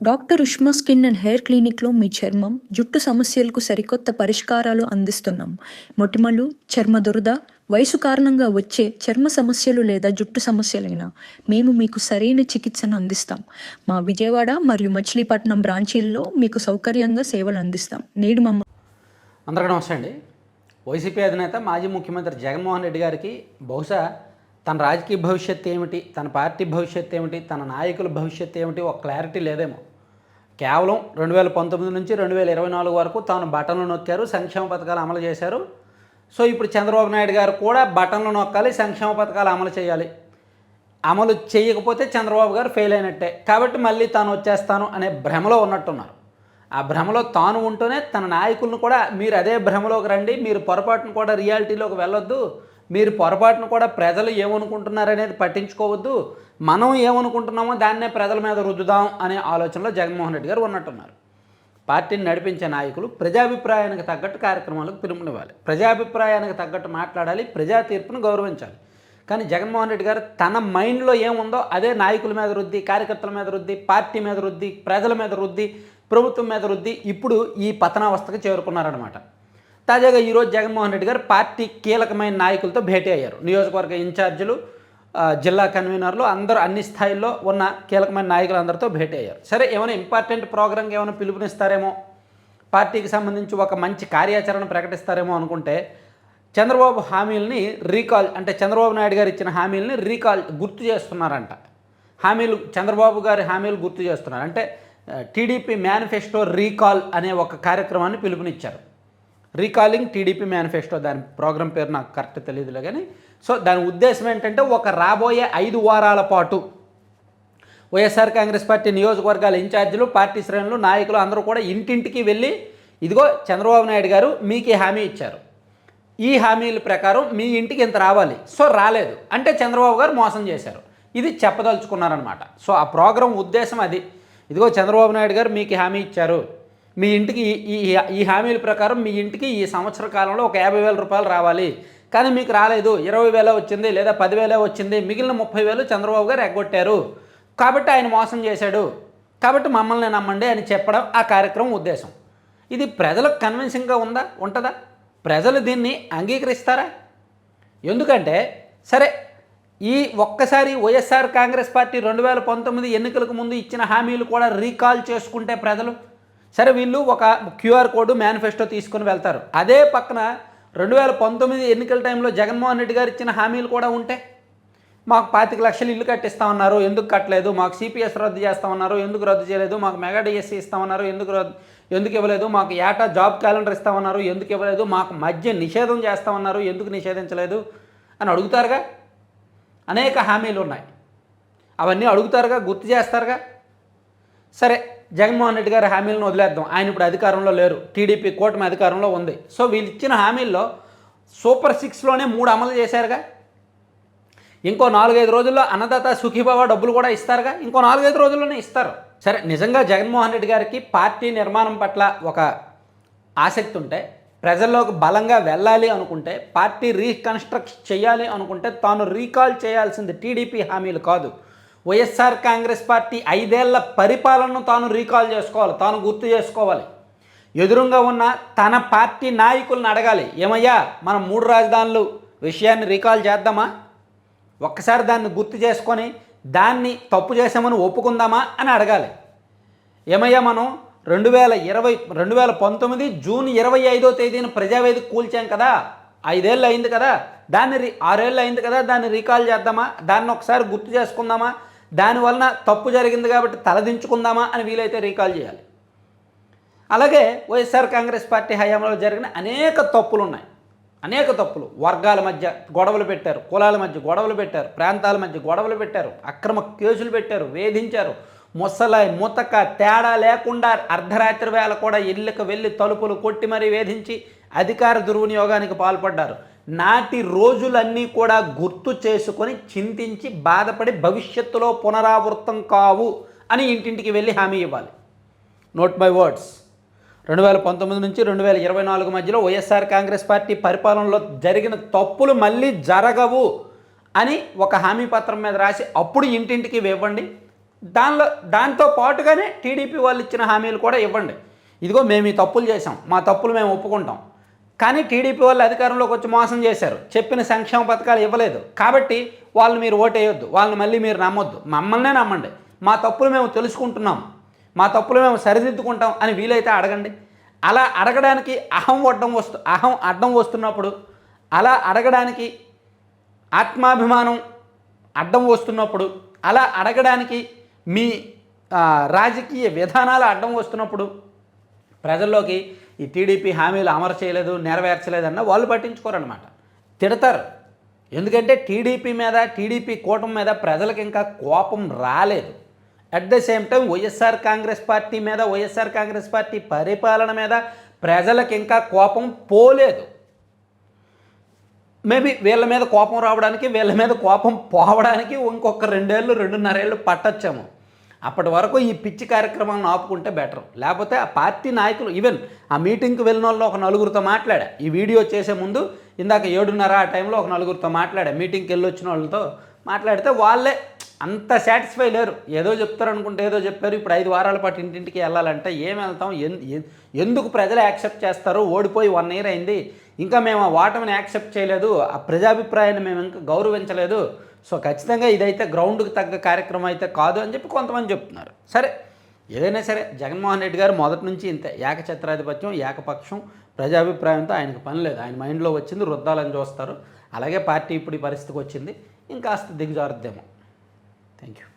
Doctor Ushma skin and hair క్లినిక్లో మీ చర్మం జుట్టు సమస్యలకు సరికొత్త పరిష్కారాలు అందిస్తున్నాం. మొటిమలు చర్మ దురద వయసు కారణంగా వచ్చే చర్మ సమస్యలు లేదా జుట్టు సమస్యలైనా మేము మీకు సరైన చికిత్సను అందిస్తాం. మా విజయవాడ మరియు మచిలీపట్నం బ్రాంచీల్లో మీకు సౌకర్యంగా సేవలు అందిస్తాం. నేడు మమ్మ అందరికీ నమస్తే అండి. వైసీపీ అధినేత మాజీ ముఖ్యమంత్రి జగన్మోహన్ రెడ్డి గారికి బహుశా తన రాజకీయ భవిష్యత్తు ఏమిటి తన పార్టీ భవిష్యత్తు ఏమిటి తన నాయకుల భవిష్యత్తు ఏమిటి ఒక క్లారిటీ లేదేమో. కేవలం రెండు వేల పంతొమ్మిది నుంచి రెండు వేల ఇరవై నాలుగు వరకు తాను బటన్లు నొక్కారు సంక్షేమ పథకాలు అమలు చేశారు. సో ఇప్పుడు చంద్రబాబు నాయుడు గారు కూడా బటన్లు నొక్కాలి సంక్షేమ పథకాలు అమలు చేయాలి. అమలు చేయకపోతే చంద్రబాబు గారు ఫెయిల్ అయినట్టే. కాబట్టి మళ్ళీ తాను వచ్చేస్తాను అనే భ్రమలో ఉన్నట్టున్నారు. ఆ భ్రమలో తాను ఉంటూనే తన నాయకులను కూడా మీరు అదే భ్రమలోకి రండి మీరు పొరపాటును కూడా రియాలిటీలోకి వెళ్ళొద్దు. మీరు పొరపాటును కూడా ప్రజలు ఏమనుకుంటున్నారనేది పట్టించుకోవద్దు. మనం ఏమనుకుంటున్నామో దాన్నే ప్రజల మీద రుద్దుదాం అనే ఆలోచనలో జగన్మోహన్ రెడ్డి గారు ఉన్నట్టున్నారు. పార్టీని నడిపించే నాయకులు ప్రజాభిప్రాయానికి తగ్గట్టు కార్యక్రమాలకు పిలుపునివ్వాలి. ప్రజాభిప్రాయానికి తగ్గట్టు మాట్లాడాలి ప్రజా తీర్పును గౌరవించాలి. కానీ జగన్మోహన్ రెడ్డి గారు తన మైండ్లో ఏముందో అదే నాయకుల మీద రుద్ది కార్యకర్తల మీద రుద్ది పార్టీ మీద రుద్ది ప్రజల మీద రుద్ది ప్రభుత్వం మీద రుద్ది ఇప్పుడు ఈ పతనావస్థకు చేరుకున్నారనమాట తాజాగా ఈరోజు జగన్మోహన్ రెడ్డి గారు పార్టీ కీలకమైన నాయకులతో భేటీ అయ్యారు. నియోజకవర్గ ఇన్ఛార్జీలు జిల్లా కన్వీనర్లు అందరూ అన్ని స్థాయిల్లో ఉన్న కీలకమైన నాయకులందరితో భేటీ అయ్యారు. సరే ఏమైనా ఇంపార్టెంట్ ప్రోగ్రామ్కి ఏమైనా పిలుపునిస్తారేమో? పార్టీకి సంబంధించి ఒక మంచి కార్యాచరణ ప్రకటిస్తారేమో అనుకుంటే చంద్రబాబు హామీలని రీకాల్ అంటే చంద్రబాబు నాయుడు గారు ఇచ్చిన హామీలని రీకాల్ గుర్తు చేస్తున్నారంట. హామీలు చంద్రబాబు గారి హామీలు గుర్తు చేస్తున్నారు. అంటే టీడీపీ మేనిఫెస్టో రీకాల్ అనే ఒక కార్యక్రమాన్ని పిలుపునిచ్చారు. రీకాలింగ్ టీడీపీ మేనిఫెస్టో దాని ప్రోగ్రామ్ పేరు నాకు కరెక్ట్ తెలియదులే కానీ. సో దాని ఉద్దేశం ఏంటంటే ఒక రాబోయే ఐదు వారాల పాటు వైఎస్ఆర్ కాంగ్రెస్ పార్టీ నియోజకవర్గాల ఇన్ఛార్జీలు పార్టీ శ్రేణులు నాయకులు అందరూ కూడా ఇంటింటికి వెళ్ళి ఇదిగో చంద్రబాబు నాయుడు గారు మీకు ఈ హామీ ఇచ్చారు. ఈ హామీల ప్రకారం మీ ఇంటికి ఇంత రావాలి. సో రాలేదు. అంటే చంద్రబాబు గారు మోసం చేశారు. ఇది చెప్పదలుచుకున్నారనమాట సో ఆ ప్రోగ్రాం ఉద్దేశం అది. ఇదిగో చంద్రబాబు నాయుడు గారు మీకు హామీ ఇచ్చారు. మీ ఇంటికి ఈ- ఈ హామీల ప్రకారం మీ ఇంటికి ఈ సంవత్సర కాలంలో ఒక యాభై వేల రూపాయలు రావాలి. కానీ మీకు రాలేదు. ఇరవై వేలే వచ్చింది లేదా పదివేలే వచ్చింది. మిగిలిన ముప్పై వేలు చంద్రబాబు గారు ఎగ్గొట్టారు. కాబట్టి ఆయన మోసం చేశాడు. కాబట్టి మమ్మల్ని నమ్మండి అని చెప్పడం ఆ కార్యక్రమం ఉద్దేశం. ఇది ప్రజలకు కన్విన్సింగ్గా ఉందా? ఉంటుందా? ప్రజలు దీన్ని అంగీకరిస్తారా? ఎందుకంటే సరే ఈ ఒక్కసారి వైఎస్ఆర్ కాంగ్రెస్ పార్టీ రెండు వేల పంతొమ్మిది ఎన్నికలకు ముందు ఇచ్చిన హామీలు కూడా రీకాల్ చేసుకుంటే ప్రజలు సరే వీళ్ళు ఒక క్యూఆర్ కోడ్ మేనిఫెస్టో తీసుకొని వెళ్తారు. అదే పక్కన రెండు వేల పంతొమ్మిది ఎన్నికల టైంలో జగన్మోహన్ రెడ్డి గారు ఇచ్చిన హామీలు కూడా ఉంటే మాకు పాతిక లక్షలు ఇల్లు కట్టిస్తామన్నారు ఎందుకు కట్టలేదు మాకు సిపిఎస్ రద్దు చేస్తామన్నారు ఎందుకు రద్దు చేయలేదు మాకు మెగా డిఎస్సీ ఇస్తామన్నారు ఎందుకు రద్దు ఎందుకు ఇవ్వలేదు మాకు ఏటా జాబ్ క్యాలెండర్ ఇస్తామన్నారు ఎందుకు ఇవ్వలేదు మాకు మధ్య నిషేధం చేస్తామన్నారు ఎందుకు నిషేధించలేదు అని అడుగుతారుగా? అనేక హామీలు ఉన్నాయి. అవన్నీ అడుగుతారుగా గుర్తు చేస్తారుగా? సరే జగన్మోహన్ రెడ్డి గారి హామీలను వదిలేద్దాం. ఆయన ఇప్పుడు అధికారంలో లేరు. టీడీపీ కూటమి అధికారంలో ఉంది. సో వీళ్ళు ఇచ్చిన హామీల్లో సూపర్ సిక్స్లోనే మూడు అమలు చేశారుగా. ఇంకో నాలుగైదు రోజుల్లో అన్నదాత సుఖీభావ డబ్బులు కూడా ఇస్తారుగా. ఇంకో నాలుగైదు రోజుల్లోనే ఇస్తారు. సరే నిజంగా జగన్మోహన్ రెడ్డి గారికి పార్టీ నిర్మాణం పట్ల ఒక ఆసక్తి ఉంటే ప్రజల్లోకి బలంగా వెళ్ళాలి అనుకుంటే పార్టీ రీకన్స్ట్రక్ట్ చేయాలి అనుకుంటే తాను రీకాల్ చేయాల్సింది టీడీపీ హామీలు కాదు. వైఎస్ఆర్ కాంగ్రెస్ పార్టీ ఐదేళ్ళ పరిపాలనను తాను రీకాల్ చేసుకోవాలి తాను గుర్తు చేసుకోవాలి. ఎదురుగా ఉన్న తన పార్టీ నాయకులను అడగాలి ఏమయ్యా మనం మూడు రాజధానులు విషయాన్ని రీకాల్ చేద్దామా? ఒక్కసారి దాన్ని గుర్తు చేసుకొని దాన్ని తప్పు చేసామని ఒప్పుకుందామా? అని అడగాలి. ఏమయ్యా మనం రెండు వేల ఇరవై రెండు వేల పంతొమ్మిది జూన్ ఇరవై ఐదో తేదీన ప్రజావేదిక కూల్చాం కదా ఐదేళ్ళు అయింది కదా దాన్ని రీ ఆరేళ్ళు అయింది కదా దాన్ని రీకాల్ చేద్దామా? దాన్ని ఒకసారి గుర్తు చేసుకుందామా? దానివలన తప్పు జరిగింది కాబట్టి తలదించుకుందామా అని వీలైతే రీకాల్ చేయాలి. అలాగే వైఎస్ఆర్ కాంగ్రెస్ పార్టీ హయాంలో జరిగిన అనేక తప్పులు ఉన్నాయి అనేక తప్పులు. వర్గాల మధ్య గొడవలు పెట్టారు కులాల మధ్య గొడవలు పెట్టారు ప్రాంతాల మధ్య గొడవలు పెట్టారు అక్రమ కేసులు పెట్టారు వేధించారు. ముసలాయి ముతక తేడా లేకుండా అర్ధరాత్రి వేళ కూడా ఇళ్ళకు వెళ్ళి తలుపులు కొట్టి మరీ వేధించి అధికార దుర్వినియోగానికి పాల్పడ్డారు. నాటి రోజులన్నీ కూడా గుర్తు చేసుకొని చింతించి బాధపడి భవిష్యత్తులో పునరావృతం కావు అని ఇంటింటికి వెళ్ళి హామీ ఇవ్వాలి. నోట్ మై వర్డ్స్ రెండు వేల పంతొమ్మిది నుంచి రెండు వేల ఇరవై నాలుగు మధ్యలో వైఎస్ఆర్ కాంగ్రెస్ పార్టీ పరిపాలనలో జరిగిన తప్పులు మళ్ళీ జరగవు అని ఒక హామీ పత్రం మీద రాసి అప్పుడు ఇంటింటికి ఇవ్వండి. దానిలో దాంతో పాటుగానే టీడీపీ వాళ్ళు ఇచ్చిన హామీలు కూడా ఇవ్వండి. ఇదిగో మేము ఈ తప్పులు చేసాం మా తప్పులు మేము ఒప్పుకుంటాం. కానీ టీడీపీ వాళ్ళు అధికారంలోకి వచ్చి మోసం చేశారు. చెప్పిన సంక్షేమ పథకాలు ఇవ్వలేదు. కాబట్టి వాళ్ళు మీరు ఓటేయొద్దు. వాళ్ళని మళ్ళీ మీరు నమ్మొద్దు. మమ్మల్నే నమ్మండి. మా తప్పులు మేము తెలుసుకుంటున్నాం. మా తప్పులు మేము సరిదిద్దుకుంటాం అని వీలైతే అడగండి. అలా అడగడానికి అహం అడ్డం వస్తు అహం అడ్డం వస్తున్నప్పుడు అలా అడగడానికి ఆత్మాభిమానం అడ్డం వస్తున్నప్పుడు అలా అడగడానికి మీ రాజకీయ విధానాలు అడ్డం వస్తున్నప్పుడు ప్రజల్లోకి ఈ టీడీపీ హామీలు అమలు చేయలేదు నెరవేర్చలేదన్న వాళ్ళు పట్టించుకోరనమాట తిడతారు. ఎందుకంటే టీడీపీ మీద టీడీపీ కూటమి మీద ప్రజలకు ఇంకా కోపం రాలేదు. At the same time YSR Congress party మీద వైఎస్ఆర్ కాంగ్రెస్ పార్టీ పరిపాలన మీద ప్రజలకు ఇంకా కోపం పోలేదు. మేబీ వీళ్ళ మీద కోపం రావడానికి వీళ్ళ మీద కోపం పోవడానికి ఇంకొక రెండేళ్ళు రెండున్నరేళ్ళు పట్టొచ్చాము. అప్పటి వరకు ఈ పిచ్చి కార్యక్రమాలను ఆపుకుంటే బెటర్. లేకపోతే ఆ పార్టీ నాయకులు ఈవెన్ ఆ మీటింగ్కి వెళ్ళిన వాళ్ళు ఒక నలుగురితో మాట్లాడా. ఈ వీడియో చేసే ముందు ఇందాక ఏడున్నర ఆ టైంలో ఒక నలుగురితో మాట్లాడా. మీటింగ్కి వెళ్ళి వచ్చిన వాళ్ళతో మాట్లాడితే వాళ్ళే అంత సాటిస్ఫై లేరు. ఏదో చెప్తారు అనుకుంటే ఏదో చెప్పారు. ఇప్పుడు ఐదు వారాల పాటు ఇంటింటికి వెళ్ళాలంటే ఏం వెళ్తాం? ఎందుకు ప్రజలు యాక్సెప్ట్ చేస్తారు? ఓడిపోయి వన్ ఇయర్ అయింది. ఇంకా మేము ఆ ఓటమిని యాక్సెప్ట్ చేయలేదు. ఆ ప్రజాభిప్రాయాన్ని మేము ఇంకా గౌరవించలేదు. సో ఖచ్చితంగా ఇదైతే గ్రౌండ్కి తగ్గ కార్యక్రమం అయితే కాదు అని చెప్పి కొంతమంది చెప్తున్నారు. సరే. ఏదైనా సరే జగన్మోహన్ రెడ్డి గారు మొదటి నుంచి ఇంతే. ఏకఛత్రాధిపత్యం ఏకపక్షం ప్రజాభిప్రాయంతో ఆయనకు పని లేదు. ఆయన మైండ్లో వచ్చింది రుద్దాలని చూస్తారు. అలాగే పార్టీ ఇప్పుడు ఈ పరిస్థితికి వచ్చింది. ఇంకాస్త దిగజారుద్దేమో. Thank you.